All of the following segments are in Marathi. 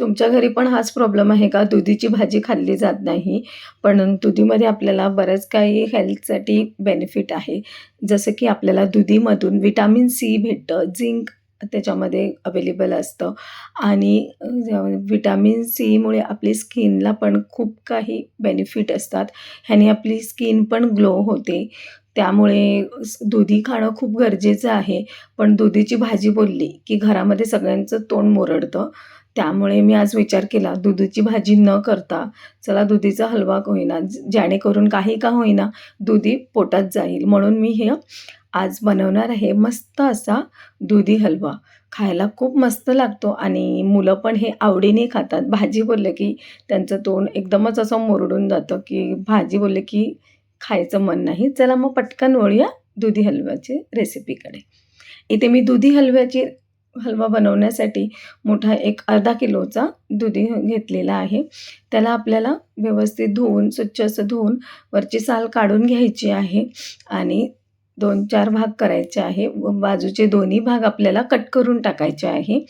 तुमच्या घरी पण हाच प्रॉब्लेम आहे का? दुधीची भाजी खाल्ली जात नाही पण दुधीमध्ये आपल्याला बरंच काही हेल्थसाठी बेनिफिट आहे. जसं की आपल्याला दुधीमधून विटॅमिन सी भेटतं झिंक त्याच्यामध्ये अवेलेबल असतं. आणि विटॅमिन सीमुळे आपली स्किनला पण खूप काही बेनिफिट असतात. ह्याने आपली स्किन पण ग्लो होते. त्यामुळे दुधी खाणं खूप गरजेचं आहे. पण दुधीची भाजी बोलली की घरामध्ये सगळ्यांचं तोंड मोरडतं. त्यामुळे मी आज विचार केला दुधीची भाजी न करता चला दुधीचा हलवा होईना जेणेकरून काही का होईना दुधी पोटात जाईल. म्हणून मी हे आज बनवणार आहे मस्त असा दुधी हलवा. खायला खूप मस्त लागतो आणि मुलं पण हे आवडीने खातात. भाजी बोललं की त्यांचं तोंड एकदमच असं मुरडून जातं की भाजी बोललं की खायचं मन नाही. चला मग पटकन वळूया दुधी हलव्याची रेसिपीकडे इथे मी दुधी हलव्याची हलवा बनवण्यासाठी मोठा एक अर्धा किलोचा दुधी घेतलेला आहे. त्याला आपल्याला व्यवस्थित धुवून स्वच्छ असं धुवून वरची साल काढून घ्यायची आहे आणि दोन चार भाग करायचे आहे. व बाजूचे दोन्ही भाग आपल्याला कट करून टाकायचे आहे.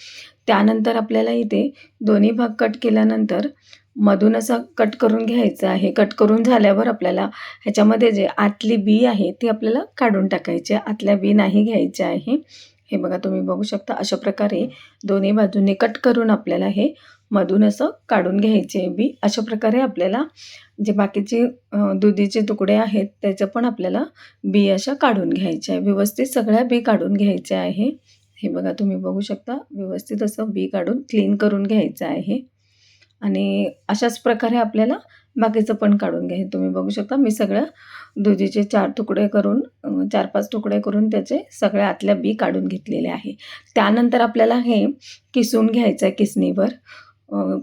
त्यानंतर आपल्याला इथे दोन्ही भाग कट केल्यानंतर मधून असं कट करून घ्यायचं आहे. कट करून झाल्यावर आपल्याला ह्याच्यामध्ये जे आतली बी आहे ती आपल्याला काढून टाकायची आहे. आतल्या बी नाही घ्यायच्या आहे. हे बघा तुम्ही बघू शकता अशा प्रकारे दोन्ही बाजूने कट करून आपल्याला हे मधून असं काढून घ्यायचे बी. अशा प्रकारे आपल्याला जे बाकीचे दुधीचे तुकडे आहेत त्याचं पण आपल्याला बी अशा काढून घ्यायच्या आहे. व्यवस्थित सगळ्या बी काढून घ्यायच्या आहे. हे बघा तुम्ही बघू शकता व्यवस्थित असं बी काढून क्लीन करून घ्यायचं आहे. आणि अशाच प्रकारे आपल्याला बाकीचं पण काढून घ्या. हे तुम्ही बघू शकता. मी सगळ्या दुधीचे चार तुकडे करून चार पाच तुकडे करून त्याचे सगळ्या आतल्या बी काढून घेतलेले आहे. त्यानंतर आपल्याला हे किसून घ्यायचं आहे किसणीवर.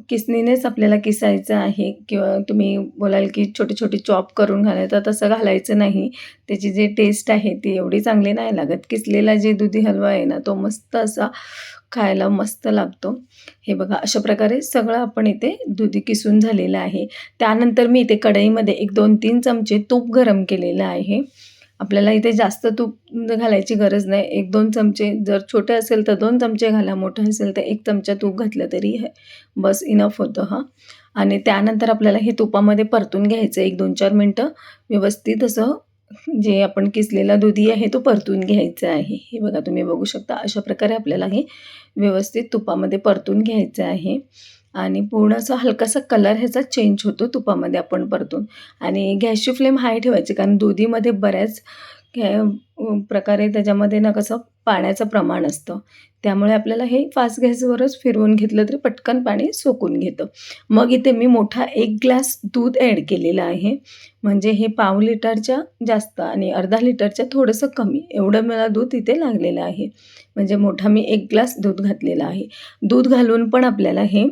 किसणीनेच आपल्याला किसायचं आहे किंवा तुम्ही बोलाल की छोटे छोटे चॉप करून घालायचं तसं घालायचं नाही. त्याची जी टेस्ट आहे ती एवढी चांगली नाही लागत. किसलेला जे दुधी हलवा आहे ना तो मस्त असा खायला मस्त लागतो. हे बघा अशा प्रकारे सगळं आपण इथे दुधी किसून झालेलं आहे. त्यानंतर मी इथे कढईमध्ये एक दोन तीन चमचे तूप गरम केलेलं आहे. आपल्याला इथे जास्त तूप घालायची गरज नाही. एक दोन चमचे जर छोटे असेल तर दोन चमचे घाला मोठं असेल तर एक चमचा तूप घातलं तरी हे बस इनफ होतं हां. आणि त्यानंतर आपल्याला हे तुपामध्ये परतून घ्यायचं एक दोन चार मिनटं व्यवस्थित असं जे आपण किसलेला दुधी आहे तो परतून घ्यायचा आहे. हे बघा तुम्ही बघू शकता अशा प्रकारे आपल्याला हे व्यवस्थित तुपामध्ये परतून घ्यायचं आहे. आणि पूर्ण असा हलकासा कलर ह्याचा चेंज होतो तुपामध्ये आपण परतून. आणि गॅसची फ्लेम हाय ठेवायची कारण दुधीमध्ये बऱ्याच गॅ- प्रकारे त्याच्यामध्ये ना कसं पाण्याचं प्रमाण असतं. त्यामुळे आपल्याला हे फास्ट गॅसवरच फिरवून घेतलं तरी पटकन पाणी सोकून घेतं. मग इथे मी मोठा एक ग्लास दूध ॲड केलेलं आहे. म्हणजे हे पाव लिटरच्या जास्त आणि अर्धा लिटरच्या थोडंसं कमी. एवढं मला दूध इथे लागलेलं आहे. म्हणजे मोठा मी एक ग्लास दूध घातलेला आहे. दूध घालून पण आपल्याला हे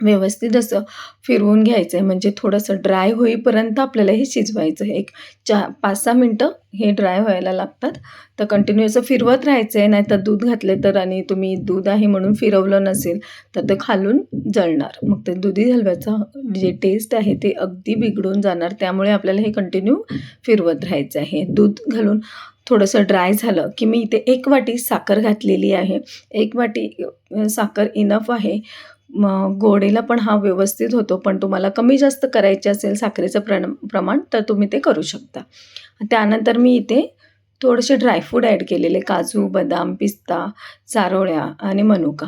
व्यवस्थित असं फिरवून घ्यायचं आहे म्हणजे थोडंसं ड्राय होईपर्यंत आपल्याला हे शिजवायचं आहे. एक चा पाच सहा मिनटं हे ड्राय व्हायला लागतात. तर कंटिन्यू असं फिरवत राहायचं आहे नाहीतर दूध घातले तर आणि तुम्ही दूध आहे म्हणून फिरवलं नसेल तर ते खालून जळणार. मग ते दुधी हलव्याचा जे टेस्ट आहे ते अगदी बिघडून जाणार. त्यामुळे आपल्याला हे कंटिन्यू फिरवत राहायचं आहे. दूध घालून थोडंसं ड्राय झालं की मी इथे एक वाटी साखर घातलेली आहे. एक वाटी साखर इनफ आहे. गोडीला पण हा व्यवस्थित होतो पण तुम्हाला कमी जास्त करायचे असेल साखरेचं प्रण प्रमाण तर तुम्ही ते करू शकता. त्यानंतर मी इथे थोडेसे ड्रायफ्रूट ॲड केलेले काजू बदाम पिस्ता चारोळ्या आणि मनुका.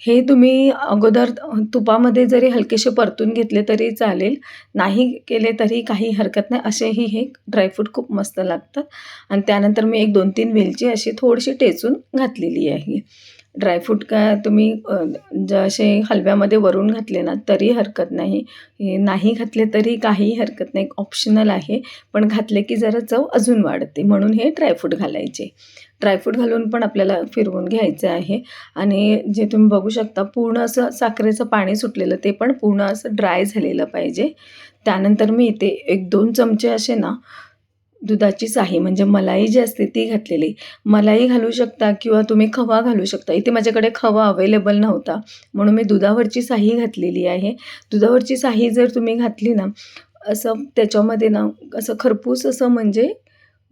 हे तुम्ही अगोदर तुपामध्ये जरी हलकेसे परतून घेतले तरी चालेल नाही केले तरी काही हरकत नाही असेही हे ड्रायफ्रूट खूप मस्त लागतात. आणि त्यानंतर मी एक दोन तीन वेलची अशी थोडीशी टेचून घातलेली आहे. ड्रायफ्रूट का तुम्ही जसे हलव्यामध्ये वरून घातले ना तरी हरकत नाही. नाही घातले तरी काही हरकत नाही. ऑप्शनल आहे. पण घातले की जरा चव अजून वाढते. म्हणून हे ड्रायफ्रूट घालायचे. ड्रायफ्रूट घालून पण आपल्याला फिरवून घ्यायचं आहे. आणि जे तुम्ही बघू शकता पूर्ण असं साखरेचं पाणी सुटलेलं ते पण पूर्ण असं ड्राय झालेलं पाहिजे. त्यानंतर मी इथे एक दोन चमचे असे ना दुधाची साही म्हणजे मलाई जी असते ती घातलेली. मलाई घालू शकता किंवा तुम्ही खवा घालू शकता. इथे माझ्याकडे खवा अवेलेबल नव्हता. म्हणून मी दुधावरची साही घातलेली आहे. दुधावरची साही जर तुम्ही घातली ना असं त्याच्यामध्ये ना असं खरपूस असं म्हणजे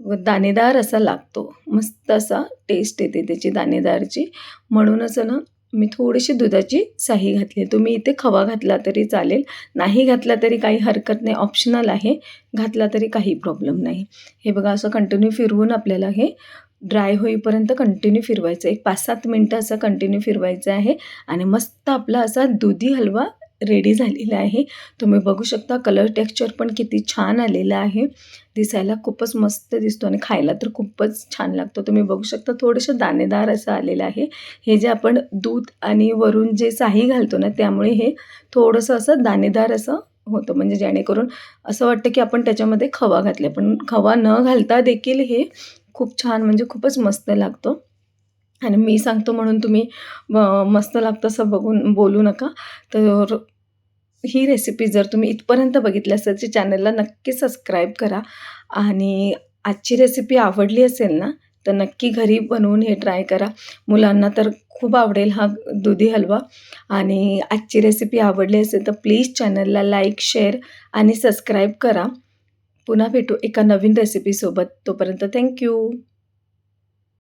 दाणेदार असा लागतो. मस्त असा टेस्ट येते त्याची दाणेदारची. म्हणून असं ना मी थोडीशी दुधाची साही घातली. तुम्ही इथे खवा घातला तरी चालेल. नाही घातला तरी काही हरकत नाही. ऑप्शनल आहे. घातला तरी काही प्रॉब्लेम नाही. हे बघा असं कंटिन्यू फिरवून आपल्याला हे ड्राय होईपर्यंत कंटिन्यू फिरवायचं एक पाच सात मिनटं असं कंटिन्यू फिरवायचं आहे. आणि मस्त आपला असा दुधी हलवा रेडी झालेला आहे. तुम्ही बघू शकता कलर टेक्स्चर पण किती छान आलेलं आहे. दिसायला खूपच मस्त दिसतो आणि खायला तर खूपच छान लागतो. तुम्ही बघू शकता थोडंसं दाणेदार असं आलेलं आहे. हे जे आपण दूध आणि वरून जे साही घालतो ना त्यामुळे हे थोडंसं असं दाणेदार असं होतं. म्हणजे जेणेकरून असं वाटतं की आपण त्याच्यामध्ये खवा घातले पण खवा न घालता देखील हे खूप छान म्हणजे खूपच मस्त लागतं. आणि मी सांगतो म्हणून तुम्ही मस्त लागतं असं बघून बोलू नका. तर ही रेसिपी जर तुम्ही इथपर्यंत बघितली असेल तर चॅनलला नक्की सबस्क्राईब करा. आणि आजची रेसिपी आवडली असेल ना तर नक्की घरी बनवून हे ट्राय करा. मुलांना तर खूप आवडेल हा दुधी हलवा. आणि आजची रेसिपी आवडली असेल तर प्लीज चॅनलला लाईक शेअर आणि सबस्क्राईब करा. पुन्हा भेटू एका नवीन रेसिपीसोबत तोपर्यंत थँक्यू